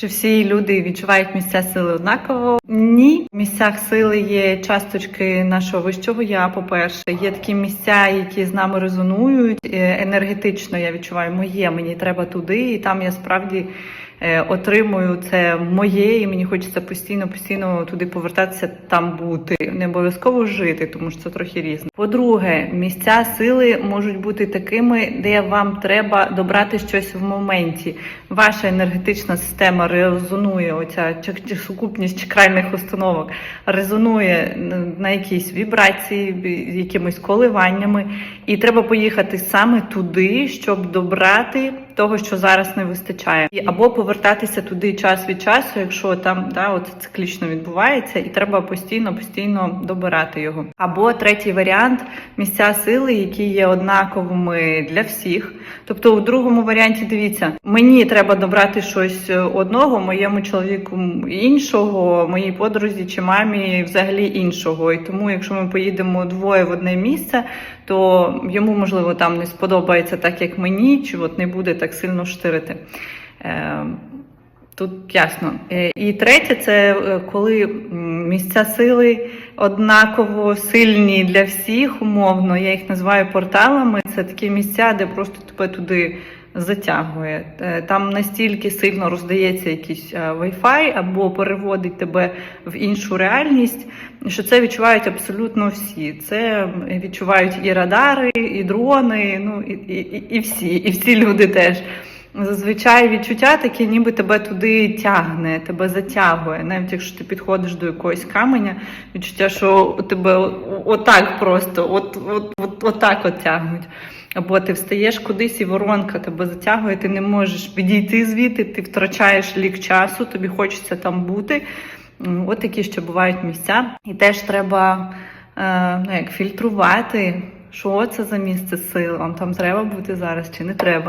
Чи всі люди відчувають місця сили однаково? Ні. В місцях сили є часточки нашого вищого я. По-перше, є такі місця, які з нами резонують. Е, Енергетично я відчуваю моє. Мені треба туди, і там я справді отримую це моє, і мені хочеться постійно, постійно туди повертатися, там бути. Не обов'язково жити, тому що це трохи різне. По-друге, місця сили можуть бути такими, де вам треба добрати щось в моменті. Ваша енергетична система резонує, оця сукупність чакральних установок резонує на якісь вібрації, якимись коливаннями, і треба поїхати саме туди, щоб добрати того, що зараз не вистачає, І або повертатися туди час від часу, якщо там да, от циклічно відбувається, і треба постійно, постійно добирати його. Або третій варіант місця сили, які є однаковими для всіх. Тобто, у другому варіанті дивіться, мені треба добрати щось е, одного, моєму чоловіку іншого, моїй подрузі чи мамі взагалі іншого. І тому, якщо ми поїдемо двоє в одне місце, то йому можливо там не сподобається так, як мені, чи от не буде так сильно штирити. Е, Тут ясно. Е, І третє, це коли місця сили однаково сильні для всіх, умовно. Я їх називаю порталами. Це такі місця, де просто тебе туди затягує. Е, Там настільки сильно роздається якийсь е, Wi-Fi або переводить тебе в іншу реальність, що це відчувають абсолютно всі. Це відчувають і радари, і дрони, ну і, і, і- і всі, і всі люди теж. Зазвичай відчуття такі, ніби тебе туди тягне, тебе затягує. Навіть якщо ти підходиш до якогось каменя, відчуття, що тебе отак просто, от, от, от, отак от тягнуть. Або ти встаєш кудись і воронка тебе затягує, ти не можеш підійти звідти, ти втрачаєш лік часу, тобі хочеться там бути. М, От такі ще бувають місця. І теж треба е, ну, як, фільтрувати, що це за місце сил, там треба бути зараз чи не треба.